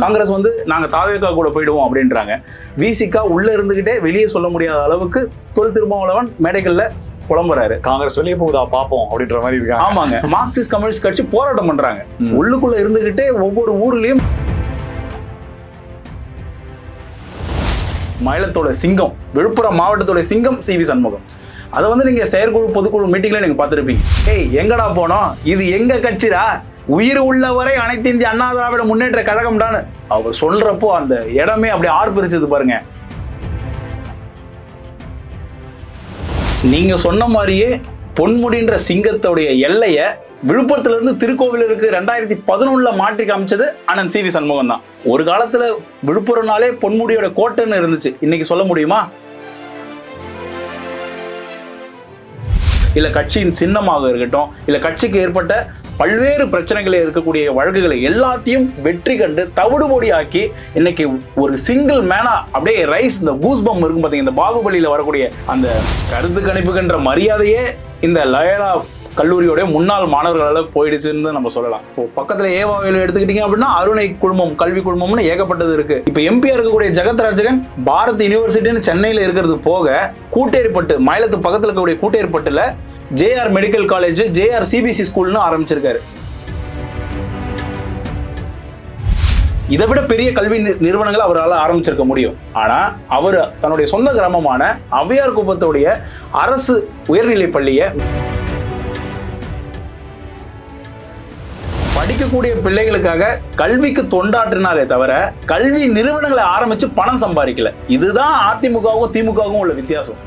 காங்கிரஸ் வந்து நாங்க தாவேக்கா கூட போயிடுவோம் அப்படின்றாங்க. விசிகா உள்ள இருந்துகிட்டே வெளியே சொல்ல முடியாத அளவுக்கு தொல் திருமாவளவன் மேடைகள்ல புலம்புறாரு. காங்கிரஸ் வெளியே போகுதா பாப்போம் அப்படின்ற மாதிரி இருக்காங்க. ஆமாங்க. மார்க்சிஸ்ட் கம்யூனிஸ்ட் கட்சி போராட்டம் பண்றாங்க. ம். உள்ளுக்குள்ள இருந்துகிட்டே ஒவ்வொரு ஊர்லயும் மயிலத்தோட சிங்கம் விழுப்புரம் மாவட்டத்தோட சிங்கம் சி வி சண்முகம். அதை வந்து நீங்க செயற்குழு பொதுக்குழு மீட்டிங்ல நீங்க பார்த்திருப்பீங்க. ஏய் எங்கடா போனோம்? இது எங்க கட்சிடா? உயிர் உள்ளவரை அனைத்து இந்திய அண்ணா திராவிட முன்னேற்ற கழகம்டான்னு அவர் சொல்றப்போ அந்த இடமே அப்படி ஆர்ப்பரிச்சது பாருங்க. நீங்க சொன்ன மாதிரியே பொன்முடின்ற சிங்கத்தோடைய எல்லைய விழுப்புரத்துல இருந்து திருக்கோவிலூருக்கு ரெண்டாயிரத்தி பதினொன்னுல மாற்றி காமிச்சது அண்ணன் சி வி சண்முகம் தான் ஒரு காலத்துல விழுப்புரம்னாலே பொன்முடியோட கோட்டைன்னு இருந்துச்சு. இன்னைக்கு சொல்ல முடியுமா? இல்லை கட்சியின் சின்னமாக இருக்கட்டும் இல்லை கட்சிக்கு ஏற்பட்ட பல்வேறு பிரச்சனைகளில் இருக்கக்கூடிய வழக்குகளை எல்லாத்தையும் வெற்றி கண்டு தவிடுபொடி ஆக்கி இன்னைக்கு ஒரு சிங்கிள் மேனா அப்படியே ரைஸ் இந்த பூஸ்பம் இருக்கும் பார்த்தீங்க இந்த பாகுபலியில் வரக்கூடிய அந்த கருத்து கணிப்புகின்ற மரியாதையே இந்த லயலா கல்லூரியோட முன்னாள் மாணவர்களால் போயிடுச்சுன்னு நம்ம சொல்லலாம். இப்போ பக்கத்தில் ஏவாவில் எடுத்துக்கிட்டீங்க அப்படின்னா அருணை குழுமம் கல்வி குழுமம்னு ஏகப்பட்டது இருக்கு. இப்போ எம்பியா இருக்கக்கூடிய ஜெகத் ராஜகன் பாரத் யூனிவர்சிட்டின்னு சென்னையில இருக்கிறது போக கூட்டேரிப்பட்டு மயிலத்து பக்கத்தில் இருக்கக்கூடிய கூட்டேரிப்பட்டுல JR medical college JR CBC ஸ்கூல்னு ஆரம்பிச்சிருக்காரு. இதை விட பெரிய கல்வி நி- நிறுவனங்களை அவரால் ஆரம்பிச்சிருக்க முடியும். ஆனா அவர் தன்னுடைய சொந்த கிராமமான அவ்வையார் குப்பத்துடைய அரசு உயர்நிலை பள்ளியை படிக்கக்கூடிய பிள்ளைகளுக்காக கல்விக்கு தொண்டாற்றினாலே தவிர கல்வி நிறுவனங்களை ஆரம்பிச்சு பணம் சம்பாதிக்கல. இதுதான் அதிமுகவும் திமுகவும் உள்ள வித்தியாசம்.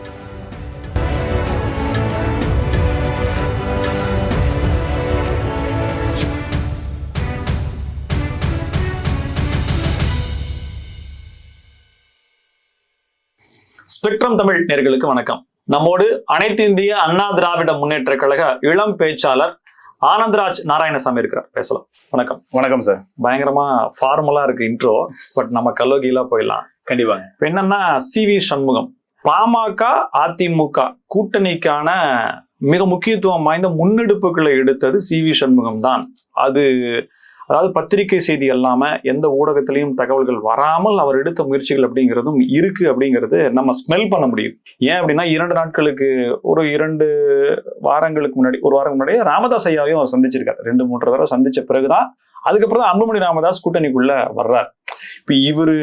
ஸ்பெக்ட்ரம் தமிழ் நேர்களுக்கு வணக்கம். நம்மோடு அனைத்து இந்திய அண்ணா திராவிட முன்னேற்ற கழக இளம் பேச்சாளர் ஆனந்தராஜ் நாராயணசாமி இருக்கிறார். பேசலாம். வணக்கம். வணக்கம் சார் பயங்கரமா ஃபார்மலா இருக்கு இன்ட்ரோ பட் நம்ம கல்லோகிலா போயிடலாம். கண்டிப்பாங்க இப்ப என்னன்னா சி வி சண்முகம். பாமக அதிமுக கூட்டணிக்கான மிக முக்கியத்துவம் வாய்ந்த முன்னெடுப்புகளை எடுத்தது சி வி சண்முகம் தான் அது அதாவது பத்திரிகை செய்தி இல்லாமல் எந்த ஊடகத்திலையும் தகவல்கள் வராமல் அவர் எடுத்த முயற்சிகள் அப்படிங்கிறதும் இருக்கு அப்படிங்கிறது நம்ம ஸ்மெல் பண்ண முடியும் ஏன் அப்படின்னா இரண்டு நாட்களுக்கு ஒரு இரண்டு வாரங்களுக்கு முன்னாடி ஒரு வாரம் முன்னாடியே ராமதாஸ் ஐயாவையும் அவர் சந்திச்சிருக்காரு. ரெண்டு மூன்று தடவை சந்திச்ச பிறகுதான் அதுக்கப்புறம் தான் அன்புமணி ராமதாஸ் கூட்டணிக்குள்ள வர்றார். இப்ப இவரு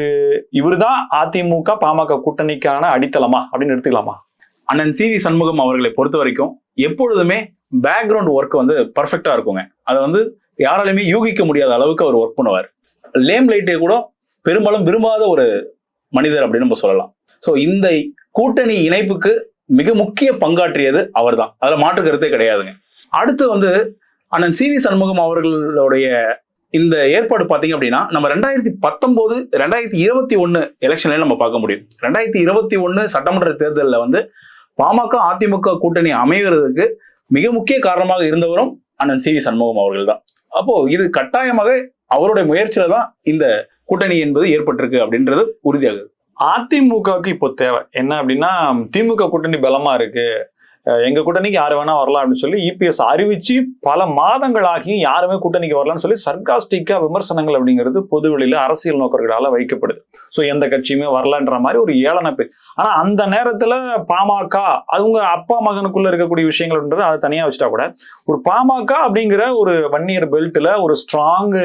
இவருதான் அதிமுக பாமக கூட்டணிக்கான அடித்தளமா அப்படின்னு எடுத்துக்கலாமா? அண்ணன் சி வி சண்முகம் அவர்களை பொறுத்த வரைக்கும் எப்பொழுதுமே பேக்ரவுண்ட் ஒர்க் வந்து பர்ஃபெக்டா இருக்குங்க. அதை வந்து யாராலையுமே யூகிக்க முடியாத அளவுக்கு அவர் ஒர்க் பண்ணுவார். லேம் லைட்டே கூட பெரும்பாலும் விரும்பாத ஒரு மனிதர் அப்படின்னு நம்ம சொல்லலாம். ஸோ இந்த கூட்டணி இணைப்புக்கு மிக முக்கிய பங்காற்றியது அவர்தான். அதுல மாற்று கருத்தே கிடையாதுங்க. அடுத்து வந்து அண்ணன் சி வி சண்முகம் அவர்களுடைய இந்த ஏற்பாடு பார்த்தீங்க அப்படின்னா நம்ம ரெண்டாயிரத்தி பத்தொன்பது ரெண்டாயிரத்தி இருபத்தி ஒன்று எலெக்ஷன்ல நம்ம பார்க்க முடியும். ரெண்டாயிரத்தி இருபத்தி ஒன்று சட்டமன்ற தேர்தலில் வந்து பாமக அதிமுக கூட்டணி அமைகிறதுக்கு மிக முக்கிய காரணமாக இருந்தவரும் அண்ணன் சி வி சண்முகம் அவர்கள் தான் அப்போ இது கட்டாயமாக அவருடைய முயற்சியில தான் இந்த கூட்டணி என்பது ஏற்பட்டிருக்கு அப்படின்றது உறுதியாகுது. அதிமுகவுக்கு இப்போ தேவை. என்ன அப்படின்னா திமுக கூட்டணி பலமா இருக்கு. எங்க கூட்டணிக்கு யாரு வேணா வரலாம் அப்படின்னு சொல்லி இபிஎஸ் அறிவிச்சு பல மாதங்களாகியும் யாருமே கூட்டணிக்கு வரலாம்னு சொல்லி சர்காஸ்டிக்கா விமர்சனங்கள் அப்படிங்கிறது பொதுவெளியில அரசியல் நோக்கர்களால வைக்கப்படுது. ஸோ எந்த கட்சியுமே வரலன்ற மாதிரி ஒரு ஏளனப்பு. ஆனா அந்த நேரத்துல பாமக அவங்க அப்பா மகனுக்குள்ள இருக்கக்கூடிய விஷயங்கள்ன்றது அதை தனியா வச்சுட்டா கூட ஒரு பாமக அப்படிங்கிற ஒரு வன்னியர் பெல்ட்ல ஒரு ஸ்ட்ராங்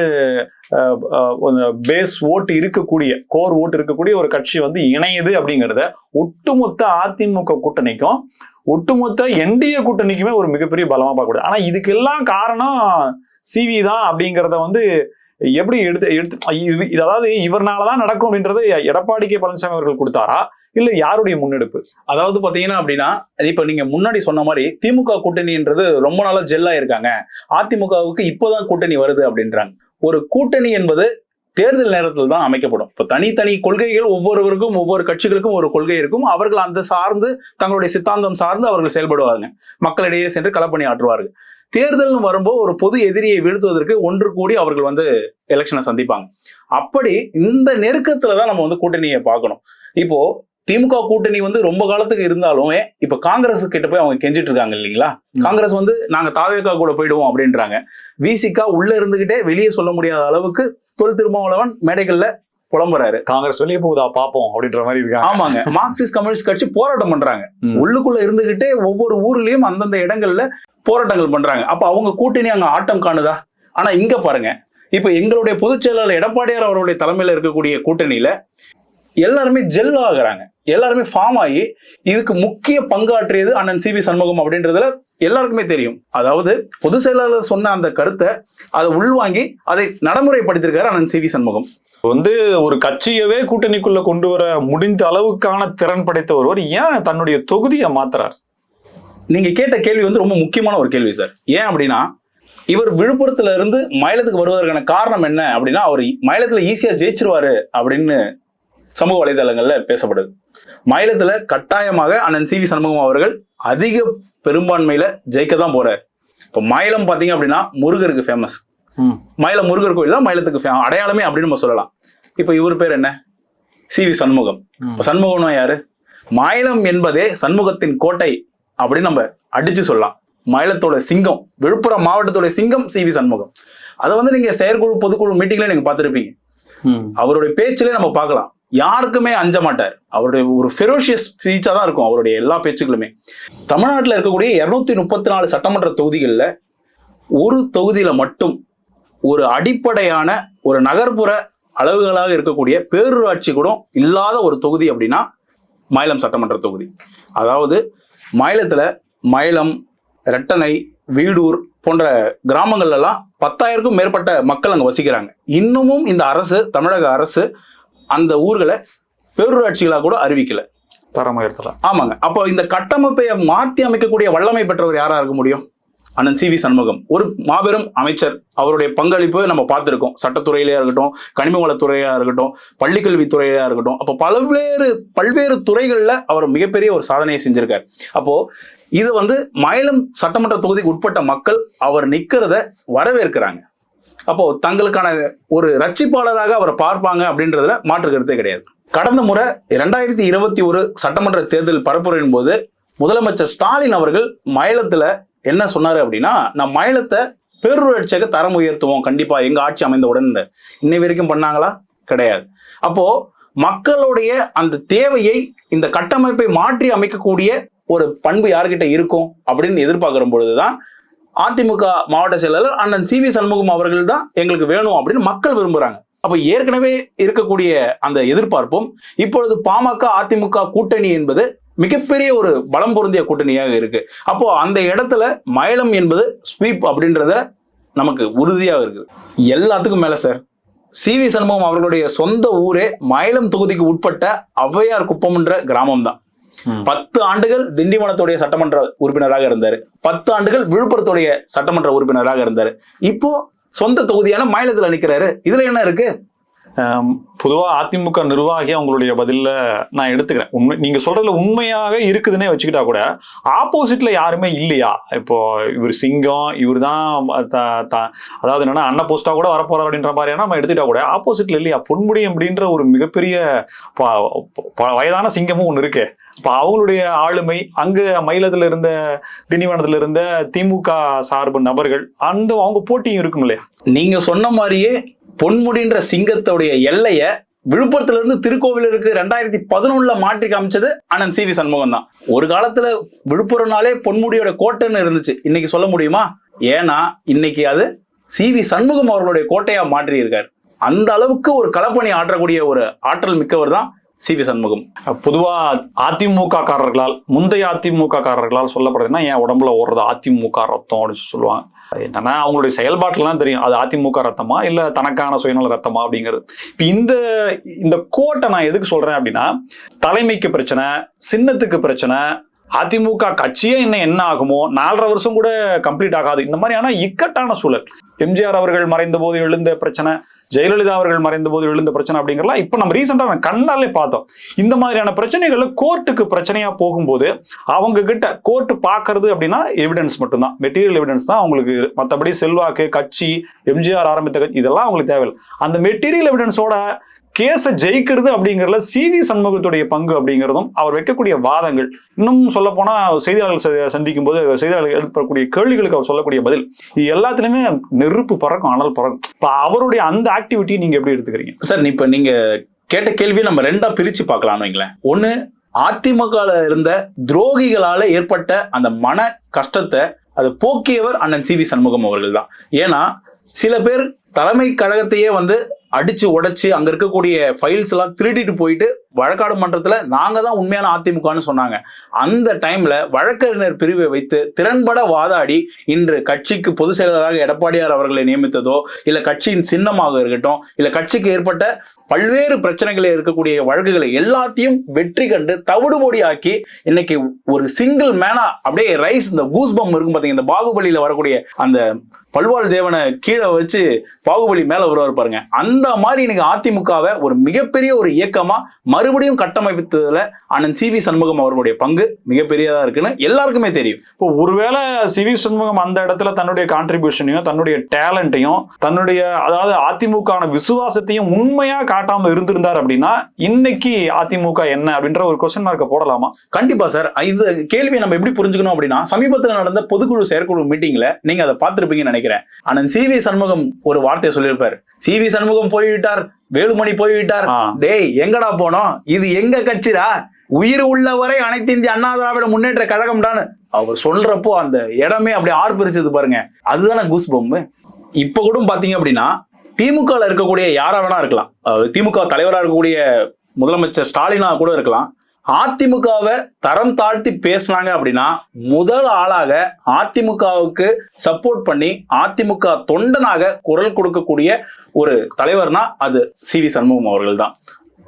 பேஸ் ஓட்டு இருக்கக்கூடிய கோர் ஓட்டு இருக்கக்கூடிய ஒரு கட்சி வந்து இணையுது அப்படிங்கிறத ஒட்டுமொத்த அதிமுக கூட்டணிக்கும் ஒட்டுமொத்த என்டிஏ கூட்டணிக்குமே ஒரு மிகப்பெரிய பலமா பார்க்கக்கூடாது ஆனா இதுக்கெல்லாம் காரணம் சிவி தான் அப்படிங்கிறத வந்து எப்படி எடுத்து எடுத்து இது- இது அதாவது இவர்னாலதான் நடக்கும் அப்படின்றது எடப்பாடி கே பழனிசாமி அவர்கள் கொடுத்தாரா? இல்ல யாருடைய முன்னெடுப்பு? அதாவது பாத்தீங்கன்னா அப்படின்னா இப்ப நீங்க முன்னாடி சொன்ன மாதிரி திமுக கூட்டணின்றது ரொம்ப நாளா ஜெல்லா இருக்காங்க அதிமுகவுக்கு இப்போதான் கூட்டணி வருது அப்படின்றாங்க. ஒரு கூட்டணி என்பது தேர்தல் நேரத்தில் தான் அமைக்கப்படும். இப்போ தனித்தனி கொள்கைகள் ஒவ்வொருவருக்கும் ஒவ்வொரு கட்சிகளுக்கும் ஒரு கொள்கை இருக்கும். அவர்கள் அந்த சார்ந்து தங்களுடைய சித்தாந்தம் சார்ந்து அவர்கள் செயல்படுவார்கள். மக்களிடையே சென்று களப்பணி ஆற்றுவார்கள் தேர்தல்னு வரும்போது ஒரு பொது எதிரியை வீழ்த்துவதற்கு ஒன்று கூடி அவர்கள் வந்து எலெக்ஷனை சந்திப்பாங்க. அப்படி இந்த நெருக்கத்துல தான் நம்ம வந்து கூட்டணியை பார்க்கணும். இப்போ திமுக கூட்டணி வந்து ரொம்ப காலத்துக்கு இருந்தாலுமே இப்ப காங்கிரஸ் கிட்ட போய் அவங்க கெஞ்சிட்டு இருக்காங்க இல்லைங்களா. காங்கிரஸ் வந்து நாங்க தாவேக்கா கூட போயிடுவோம் அப்படின்றாங்க. விசிகா உள்ள இருந்துகிட்டே வெளியே சொல்ல முடியாத அளவுக்கு தொல் திருமாவளவன் மேடைகள்ல புலம்புறாரு. காங்கிரஸ் வெளியே போகுதா பாப்போம் அப்படின்ற மாதிரி இருக்காங்க. ஆமாங்க. மார்க்சிஸ்ட் கம்யூனிஸ்ட் கட்சி போராட்டம் பண்றாங்க. உள்ளுக்குள்ள இருந்துகிட்டே ஒவ்வொரு ஊர்லயும் அந்தந்த இடங்கள்ல போராட்டங்கள் பண்றாங்க. அப்ப அவங்க கூட்டணி அங்க ஆட்டம் காணுதா? ஆனா இங்க பாருங்க. இப்ப எங்களுடைய பொதுச் செயலாளர் எடப்பாடியார் அவருடைய தலைமையில இருக்கக்கூடிய கூட்டணியில எல்லாருமே ஜெல் ஆகுறாங்க. எல்லாருமே ஃபார்ம் ஆகி இதுக்கு முக்கிய பங்காற்றியது அண்ணன் சி வி சண்முகம் அப்படின்றதுல எல்லாருக்குமே தெரியும். அதாவது பொதுச் செயலாளர் சொன்ன அந்த கருத்தை அதை உள்வாங்கி அதை நடைமுறைப்படுத்தியிருக்காரு அண்ணன் சி வி சண்முகம். வந்து ஒரு கட்சியவே கூட்டணிக்குள்ள கொண்டு வர முடிந்த அளவுக்கான திறன் படைத்த ஒருவர் ஏன் தன்னுடைய தொகுதியை மாத்துறார்? நீங்க கேட்ட கேள்வி வந்து ரொம்ப முக்கியமான ஒரு கேள்வி சார். ஏன் அப்படின்னா இவர் விழுப்புரத்துல இருந்து மயிலத்துக்கு வருவதற்கான காரணம் என்ன அப்படின்னா அவர் மயிலத்துல ஈஸியா ஜெயிச்சிருவாரு அப்படின்னு சமூக வலைதளங்கள்ல பேசப்படுது. மயிலத்துல கட்டாயமாக அண்ணன் சி வி சண்முகம் அவர்கள் அதிக பெரும்பான்மையில ஜெயிக்க தான் போறார். இப்போ மயிலம் பாத்தீங்க அப்படின்னா முருகருக்கு ஃபேமஸ். மயிலம் முருகர் கோயில் தான் மயிலத்துக்கு அடையாளமே அப்படின்னு நம்ம சொல்லலாம். இப்போ இவர் பேர் என்ன? C V Shanmugam. சண்முகம்னா யாரு? மயிலம் என்பதே சண்முகத்தின் கோட்டை அப்படின்னு நம்ம அடிச்சு சொல்லலாம். மயிலத்தோட சிங்கம் விழுப்புரம் மாவட்டத்தோட சிங்கம் சி வி சண்முகம். அதை வந்து நீங்க செயற்குழு பொதுக்குழு மீட்டிங்ல நீங்க பார்த்திருப்பீங்க. அவருடைய பேச்சிலே நம்ம பார்க்கலாம். யாருக்குமே அஞ்ச மாட்டார். அவருடைய ஒரு ஃபெரோஷியஸ் ஸ்பீச்சாக தான் இருக்கும் அவருடைய எல்லா பேச்சுக்களுமே. தமிழ்நாட்டில் இருக்கக்கூடிய இரநூத்தி முப்பத்தி நாலு சட்டமன்ற தொகுதிகளில் ஒரு தொகுதியில் மட்டும் ஒரு அடிப்படையான ஒரு நகர்ப்புற அளவுகளாக இருக்கக்கூடிய பேரூராட்சி கூட இல்லாத ஒரு தொகுதி அப்படின்னா மயிலம் சட்டமன்ற தொகுதி. அதாவது மயிலத்தில் மயிலம் ரெட்டனை வீடூர் போன்ற கிராமங்கள்லாம் பத்தாயிரக்கும் மேற்பட்ட மக்கள் அங்கே வசிக்கிறாங்க. இன்னமும் இந்த அரசு தமிழக அரசு அந்த ஊர்களை பேரூராட்சிகளா கூட அறிவிக்கல. தரம் உயர்த்தலாம் ஆமாங்க. அப்போ இந்த கட்டமைப்பை மாற்றி அமைக்கக்கூடிய வல்லமை பெற்றவர் யாரா இருக்க முடியும்? அண்ணன் சி வி சண்முகம். ஒரு மாபெரும் அமைச்சர். அவருடைய பங்களிப்பு நம்ம பார்த்திருக்கோம். சட்டத்துறையிலேயா இருக்கட்டும் கனிம வளத்துறையா இருக்கட்டும் பள்ளிக்கல்வித்துறையா இருக்கட்டும். அப்போ பல்வேறு பல்வேறு துறைகள்ல அவர் மிகப்பெரிய ஒரு சாதனையை செஞ்சிருக்கார். அப்போ இது வந்து மயிலம் சட்டமன்ற தொகுதிக்கு உட்பட்ட மக்கள் அவர் நிக்கிறத வரவேற்கிறாங்க. அப்போ தங்களுக்கான ஒரு ரட்சிப்பாளராக அவரை பார்ப்பாங்க அப்படின்றதுல மாற்று கருத்தே கிடையாது. கடந்த முறை இரண்டாயிரத்தி இருபத்தி ஒரு சட்டமன்ற தேர்தல் பரப்புரையின் போது முதலமைச்சர் ஸ்டாலின் அவர்கள் மயிலத்துல என்ன சொன்னாரு அப்படின்னா நான் மயிலத்தை பேரூராட்சியாக தரம் உயர்த்துவோம் கண்டிப்பா எங்க ஆட்சி அமைந்தவுடன் இன்னை வரைக்கும் பண்ணாங்களா? கிடையாது. அப்போ மக்களுடைய அந்த தேவையை இந்த கட்டமைப்பை மாற்றி அமைக்கக்கூடிய ஒரு பண்பு யார்கிட்ட இருக்கும் அப்படின்னு எதிர்பார்க்கிற பொழுதுதான் அதிமுக மாவட்ட செயலாளர் அண்ணன் சி வி சண்முகம் அவர்கள் தான் எங்களுக்கு வேணும் அப்படின்னு மக்கள் விரும்புறாங்க. அப்ப ஏற்கனவே இருக்கக்கூடிய அந்த எதிர்பார்ப்பும் இப்பொழுது பாமக அதிமுக கூட்டணி என்பது மிகப்பெரிய ஒரு பலம் பொருந்திய கூட்டணியாக இருக்கு. அப்போ அந்த இடத்துல மயிலம் என்பது ஸ்வீப் அப்படின்றத நமக்கு உறுதியாக இருக்குது. எல்லாத்துக்கும் மேல சார் சி வி சண்முகம் அவர்களுடைய சொந்த ஊரே மயிலம் தொகுதிக்கு உட்பட்ட ஔவையார் குப்பம்ன்ற கிராமம் தான் பத்து ஆண்டுகள் திண்டிவனத்துடைய சட்டமன்ற உறுப்பினராக இருந்தாரு. பத்து ஆண்டுகள் விழுப்புரத்துடைய சட்டமன்ற உறுப்பினராக இருந்தாரு. இப்போ சொந்த தொகுதியான மயிலத்துல நிக்கிறாரு. இதுல என்ன இருக்கு? ஆம், பொதுவா அதிமுக நிர்வாகி அவங்களுடைய பதில்ல நான் எடுத்துக்கிறேன். உண்மை நீங்க சொல்றதுல உண்மையாக இருக்குதுன்னே வச்சுக்கிட்டா கூட ஆப்போசிட்ல யாருமே இல்லையா? இப்போ இவர் சிங்கம் இவர் தான் அதாவது என்னன்னா அண்ணன் போஸ்டா கூட வரப்போறார் அப்படின்ற மாதிரியான நம்ம எடுத்துக்கிட்டா கூட ஆப்போசிட்ல இல்லையா? பொன்முடி அப்படின்ற ஒரு மிகப்பெரிய வயதான சிங்கமும் ஒன்று இருக்கு. இப்போ அவங்களுடைய ஆளுமை அங்கே மயிலத்தில் இருந்த திண்டிவனத்துல இருந்த திமுக சார்பு நபர்கள் அந்த அவங்க போட்டியும் இருக்கும் இல்லையா? நீங்க சொன்ன மாதிரியே பொன்முடின்ற சிங்கத்தோடைய எல்லைய விழுப்புரத்துல இருந்து திருக்கோவிலூருக்கு ரெண்டாயிரத்தி பதினொன்னுல மாற்றி காமிச்சது அண்ணன் சி வி சண்முகம் தான் ஒரு காலத்துல விழுப்புரம்னாலே பொன்முடியோட கோட்டைன்னு இருந்துச்சு. இன்னைக்கு சொல்ல முடியுமா? ஏன்னா இன்னைக்கு அது சி வி சண்முகம் அவர்களுடைய கோட்டையா மாற்றி இருக்கார் அந்த அளவுக்கு ஒரு களப்பணி ஆற்றக்கூடிய ஒரு ஆற்றல் மிக்கவர் தான் சி வி சண்முகம். பொதுவாக அதிமுக காரர்களால் முந்தைய அதிமுக காரர்களால் சொல்லப்படுதுன்னா என் உடம்புல ஓடுறது அதிமுக ரத்தம் அப்படின்னு சொல்லுவாங்க. அது என்னன்னா அவங்களுடைய செயல்பாட்டுலாம் தெரியும். அது அதிமுக ரத்தமா இல்லை தனக்கான சுயநல ரத்தமா அப்படிங்கிறது. இப்போ இந்த இந்த கோட்டை நான் எதுக்கு சொல்றேன் அப்படின்னா தலைமைக்கு பிரச்சனை சின்னத்துக்கு பிரச்சனை அதிமுக கட்சியே இன்னும் என்ன ஆகுமோ நாலரை வருஷம் கூட கம்ப்ளீட் ஆகாது. இந்த மாதிரியான இக்கட்டான சூழல். எம்ஜிஆர் அவர்கள் மறைந்த போது எழுந்த பிரச்சனை ஜெயலலிதா அவர்கள் மறைந்த போது எழுந்த பிரச்சனை அப்படிங்கிறலாம் இப்போ நம்ம ரீசெண்டாக கண்ணாலே பார்த்தோம். இந்த மாதிரியான பிரச்சனைகள்ல கோர்ட்டுக்கு பிரச்சனையா போகும்போது அவங்க கிட்ட கோர்ட் பாக்குறது அப்படின்னா எவிடன்ஸ் மட்டும்தான். மெட்டீரியல் எவிடன்ஸ் தான் அவங்களுக்கு மற்றபடி செல்வாக்கு கட்சி எம்ஜிஆர் ஆரம்பித்த கட்சி இதெல்லாம் அவங்களுக்கு தேவையில்லை. அந்த மெட்டீரியல் எவிடன்ஸோட கேஸை ஜெயிக்கிறது அப்படிங்கிறதுல சி வி சண்முகத்துடைய பங்கு அப்படிங்கிறதும் அவர் வைக்கக்கூடிய வாதங்கள். இன்னும் சொல்ல போனா செய்தியாளர்கள் ச- சந்திக்கும் போது செய்தியாளர்கள் எழுப்பக்கூடிய கேள்விகளுக்கு அவர் சொல்லக்கூடிய பதில். இது எல்லாத்துலயுமே நெருப்பு பறக்கும் அனல் பறக்கும். இப்போ அவருடைய அந்த ஆக்டிவிட்டியை நீங்க எப்படி எடுத்துக்கிறீங்க? சார் இப்போ நீங்க கேட்ட கேள்வியை நம்ம ரெண்டா பிரிச்சு பார்க்கலாம்னு வைங்களேன். ஒன்று அதிமுகவில் இருந்த துரோகிகளால் ஏற்பட்ட அந்த மன கஷ்டத்தை அதை போக்கியவர் அண்ணன் சி வி சண்முகம் அவர்கள் தான் ஏன்னா சில பேர் தலைமை கழகத்தையே வந்து அடிச்சு உடைச்சு அங்க இருக்கக்கூடிய ஃபைல்ஸ் எல்லாம் திருடிட்டு போயிட்டு வழக்காடு மன்றத்துல நாங்க தான் உண்மையான அதிமுகன்னு சொன்னாங்க. அந்த டைம்ல வழக்கறிஞர் பிரிவை வைத்து திறன்பட வாதாடி இன்று கட்சிக்கு பொதுச் செயலாளராக எடப்பாடியார் அவர்களை நியமித்ததோ இல்ல கட்சியின் சின்னமாக இருக்கட்டும் இல்ல கட்சிக்கு ஏற்பட்ட பல்வேறு பிரச்சனைகளில் இருக்கக்கூடிய வழக்குகளை எல்லாத்தையும் வெற்றி கண்டு தவிடுபொடி ஆக்கி இன்னைக்கு ஒரு சிங்கிள் மேனா அப்படியே ரைஸ் இந்த கூஸ்பம் இருக்கும் பாத்தீங்க இந்த பாகுபலியில வரக்கூடிய அந்த பல்வாள் தேவனை கீழே வச்சு பாகுபலி மேல வருவார் பாருங்க. அந்த மாதிரி இன்னைக்கு அதிமுகவை ஒரு மிகப்பெரிய ஒரு இயக்கமா மறுபடியும் கட்டமைத்ததுல அண்ணன் சி வி சண்முகம் அவர்களுடைய பங்கு மிகப்பெரியதா இருக்குன்னு எல்லாருக்குமே தெரியும். இப்போ ஒருவேளை சி வி சண்முகம் அந்த இடத்துல தன்னுடைய கான்ட்ரிபியூஷனையும் தன்னுடைய டேலண்ட்டையும் தன்னுடைய அதாவது அதிமுக விசுவாசத்தையும் உண்மையா காட்டாம இருந்திருந்தார் அப்படின்னா இன்னைக்கு அதிமுக என்ன அப்படின்ற ஒரு கொஸ்டின் மார்க்கை போடலாமா? கண்டிப்பா சார். இது கேள்வியை நம்ம எப்படி புரிஞ்சுக்கணும் அப்படின்னா சமீபத்தில் நடந்த பொதுக்குழு செயற்குழு மீட்டிங்ல நீங்க அதை பார்த்திருப்பீங்கன்னு நினைக்கிறேன். அண்ணன் சி வி சண்முகம் ஒரு வார்த்தையை சொல்லியிருப்பாரு. சி வி சண்முகம் போய்விட்டார் வேலுமணி போய்விட்டார். டேய் எங்கடா போனோம்? இது எங்க கட்சிடா? உயிர் உள்ளவரை அனைத்து இந்திய அண்ணா திராவிட முன்னேற்ற கழகம்டான்னு அவர் சொல்றப்போ அந்த இடமே அப்படியே ஆர்ப்பரிச்சது பாருங்க. அதுதானே கூஸ் பொம்பு இப்ப கூட பாத்தீங்க அப்படின்னா திமுக ல இருக்கக்கூடிய யாரா வேணா இருக்கலாம். திமுக தலைவரா இருக்கக்கூடிய முதலமைச்சர் ஸ்டாலினா கூட இருக்கலாம். அதிமுகவை தரம் தாழ்த்தி பேசுனாங்க அப்படின்னா முதல் ஆளாக அதிமுகவுக்கு சப்போர்ட் பண்ணி அதிமுக தொண்டனாக குரல் கொடுக்கக்கூடிய ஒரு தலைவர்னா அது சி வி சண்முகம் அவர்கள் தான்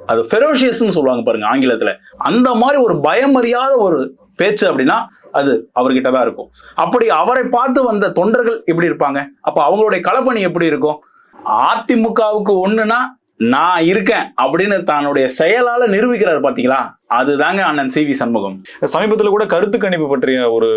அது ஃபெரோஷியஸ்ன்னு சொல்லுவாங்க பாருங்க ஆங்கிலத்துல. அந்த மாதிரி ஒரு பயமறியாத ஒரு பேச்சு அப்படின்னா அது அவர்கிட்ட தான் இருக்கும். அப்படி அவரை பார்த்து வந்த தொண்டர்கள் எப்படி இருப்பாங்க? அப்ப அவங்களுடைய களப்பணி எப்படி இருக்கும்? அதிமுகவுக்கு ஒண்ணுனா நான் இருக்கேன் அப்படின்னு தன்னுடைய செயலால நிரூபிக்கிறார் பாத்தீங்களா? அதுதாங்க அண்ணன் சி வி சண்முகம். சமீபத்துல கூட கருத்து கணிப்பு பற்றிய ஒரு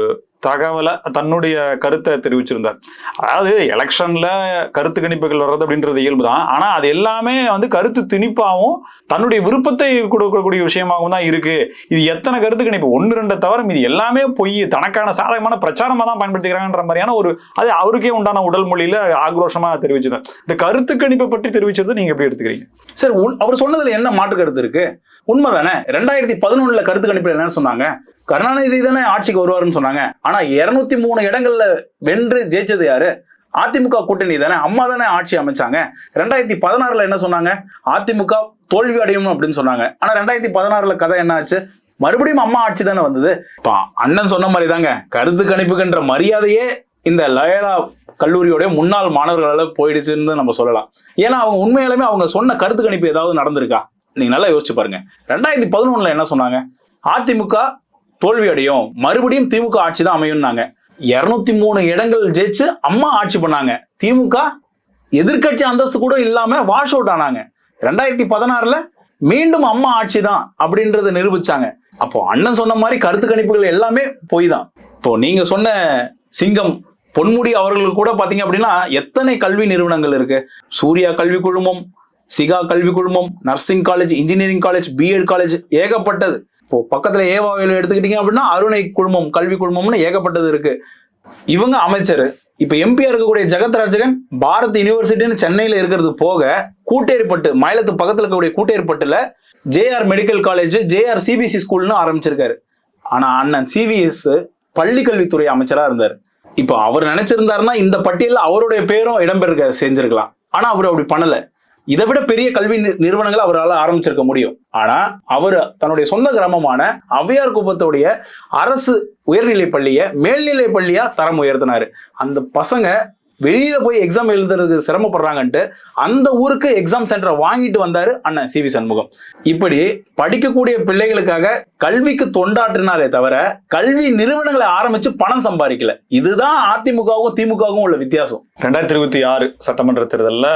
தகவலை தன்னுடைய கருத்தை தெரிவிச்சிருந்தார். அதாவது எலெக்ஷன்ல கருத்து கணிப்புகள் வர்றது அப்படின்றது இயல்பு தான் ஆனா அது எல்லாமே வந்து கருத்து திணிப்பாகவும் தன்னுடைய விருப்பத்தை கொடுக்கக்கூடிய விஷயமாகவும் தான் இருக்கு. இது எத்தனை கருத்து கணிப்பு? ஒன்று ரெண்டை தவிர இது எல்லாமே பொய். தனக்கான சாதகமான பிரச்சாரமா தான் பயன்படுத்திக்கிறாங்கன்ற மாதிரியான ஒரு அது அவருக்கே உண்டான உடல் மொழியில ஆக்ரோஷமா தெரிவிச்சிருந்தார். இந்த கருத்து கணிப்பை பற்றி தெரிவிச்சது நீங்க எப்படி எடுத்துக்கிறீங்க? சார் அவர் சொன்னதுல என்ன மாற்று கருத்து இருக்கு? உண்மைதானே? ரெண்டாயிரத்தி பதினொன்னுல கருத்து கணிப்பில் என்ன சொன்னாங்க. கருணாநிதி தானே ஆட்சிக்கு வருவாருன்னு சொன்னாங்க. ஆனா இருநூத்தி மூணு இடங்கள்ல வென்று ஜெயிச்சது யாரு? அதிமுக கூட்டணி தானே. அம்மா தானே ஆட்சி அமைச்சாங்க. ரெண்டாயிரத்தி பதினாறுல என்ன சொன்னாங்க? அதிமுக தோல்வி அடையும் அப்படின்னு சொன்னாங்க. ஆனா ரெண்டாயிரத்தி பதினாறுல கதை என்ன ஆச்சு? மறுபடியும் அம்மா ஆட்சி தானே வந்தது. இப்போ அண்ணன் சொன்ன மாதிரி தாங்க கருத்து கணிப்புகின்ற மரியாதையே இந்த லயலா கல்லூரியோட முன்னாள் மாணவர்களால போயிடுச்சுன்னு நம்ம சொல்லலாம். ஏன்னா அவங்க உண்மையாலுமே அவங்க சொன்ன கருத்து கணிப்பு ஏதாவது நடந்திருக்கா? நீங்க நல்லா யோசிச்சு பாருங்க. ரெண்டாயிரத்தி பதினொன்னுல என்ன சொன்னாங்க? அதிமுக தோல்வி அடையும். மறுபடியும் திமுக ஆட்சி தான் அமையும்னாங்க. இருநூத்தி மூணு இடங்கள் ஜெயிச்சு அம்மா ஆட்சி பண்ணாங்க. திமுக எதிர்கட்சி அந்தஸ்து கூட இல்லாம வாஷ் அவுட் ஆனாங்க. ரெண்டாயிரத்தி பதினாறுல மீண்டும் அம்மா ஆட்சி தான் அப்படின்றத நிரூபிச்சாங்க. அப்போ அண்ணன் சொன்ன மாதிரி கருத்து கணிப்புகள் எல்லாமே பொய் தான். இப்போ நீங்க சொன்ன சிங்கம் பொன்முடி அவர்களுக்கு கூட பாத்தீங்க அப்படின்னா எத்தனை கல்வி நிறுவனங்கள் இருக்கு? சூர்யா கல்வி குழுமம் சிகா கல்வி குழுமம் nursing college engineering college BEd college ஏகப்பட்டது. இப்போ பக்கத்துல ஏவாவில எடுத்துக்கிட்டீங்க அப்படின்னா அருணை குழுமம் கல்வி குழுமம்னு ஏகப்பட்டது இருக்கு. இவங்க அமைச்சர். இப்ப எம்பியா இருக்கக்கூடிய ஜெகத் ராஜகன் பாரத் யூனிவர்சிட்டின்னு சென்னையில இருக்கிறது போக கூட்டேரிப்பட்டு மயிலத்து பக்கத்துல இருக்கக்கூடிய கூட்டேரிப்பட்டுல JR medical college JR CBC ஸ்கூல்னு ஆரம்பிச்சிருக்காரு. ஆனா அண்ணன் சிபிஎஸ் பள்ளி கல்வித்துறை அமைச்சரா இருந்தார். இப்போ அவர் நினைச்சிருந்தாருன்னா இந்த பட்டியலில் அவருடைய பேரும் இடம்பெறுக்க செஞ்சிருக்கலாம். ஆனா அவர் அப்படி பண்ணல. இதை விட பெரிய கல்வி நிறுவனங்களை அவரால் ஆரம்பிச்சிருக்க முடியும். ஆனா அவர் தன்னுடைய சொந்த கிராமமான அவ்வையார் குப்பத்துடைய அரசு உயர்நிலை பள்ளியை மேல்நிலை பள்ளியா தரம் உயர்த்தினாரு. அந்த பசங்க வெளியில போய் எக்ஸாம் எழுதுறதுக்கு சிரமப்படுறாங்கன்ட்டு அந்த ஊருக்கு எக்ஸாம் சென்டரை வாங்கிட்டு வந்தாரு அண்ணன் சி வி சண்முகம். இப்படி படிக்கக்கூடிய பிள்ளைகளுக்காக கல்விக்கு தொண்டாற்றினாரே தவிர கல்வி நிறுவனங்களை ஆரம்பிச்சு பணம் சம்பாதிக்கல. இதுதான் அதிமுகவும் திமுகவும் உள்ள வித்தியாசம். ரெண்டாயிரத்தி இருபத்தி ஆறு சட்டமன்ற தேர்தலில்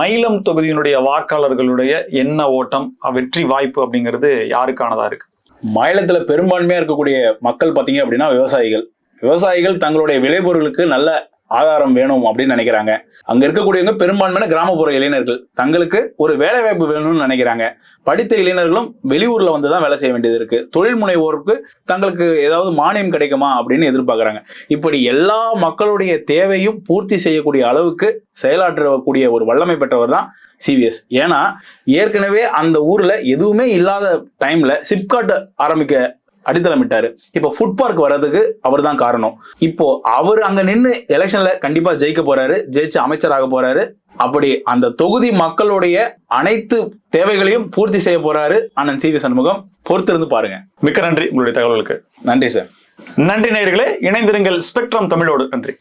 மயிலம் தொகுதியினுடைய வாக்காளர்களுடைய எண்ண ஓட்டம் வெற்றி வாய்ப்பு அப்படிங்கிறது யாருக்கானதா இருக்கு? மாநிலத்துல பெரும்பான்மையா இருக்கக்கூடிய மக்கள் பாத்தீங்க அப்படின்னா விவசாயிகள். விவசாயிகள் தங்களுடைய விளைபொருளுக்கு நல்ல ஆதாரம் வேணும் அப்படின்னு நினைக்கிறாங்க. அங்க இருக்கக்கூடியவங்க பெரும்பான்மையான கிராமப்புற இளைஞர்கள். தங்களுக்கு ஒரு வேலை வாய்ப்பு வேணும்னு நினைக்கிறாங்க. படித்த இளைஞர்களும் வெளியூர்ல வந்து தான் வேலை செய்ய வேண்டியது இருக்கு. தொழில் முனைவோருக்கு தங்களுக்கு ஏதாவது மானியம் கிடைக்குமா அப்படின்னு எதிர்பார்க்குறாங்க. இப்படி எல்லா மக்களுடைய தேவையும் பூர்த்தி செய்யக்கூடிய அளவுக்கு செயலாற்றக்கூடிய ஒரு வல்லமை பெற்றவர் தான் சிவிஎஸ் ஏன்னா ஏற்கனவே அந்த ஊர்ல எதுவுமே இல்லாத டைம்ல சிப்காட் ஆரம்பிக்க அடித்தளமிட்டாரு. இப்போ ஃபுட் பார்க் வர்றதுக்கு அவர் தான் காரணம். இப்போ அவர் அங்க நின்று எலெக்ஷன்ல கண்டிப்பா ஜெயிக்க போறாரு ஜெயிச்சு அமைச்சராக போறாரு. அப்படி அந்த தொகுதி மக்களுடைய அனைத்து தேவைகளையும் பூர்த்தி செய்ய போறாரு அண்ணன் சி வி சண்முகம். பொறுத்திருந்து பாருங்க. மிக்க நன்றி உங்களுடைய தகவலுக்கு நன்றி சார். நன்றி நேயர்களே இணைந்திருங்கள் ஸ்பெக்ட்ரம் தமிழோடு. நன்றி.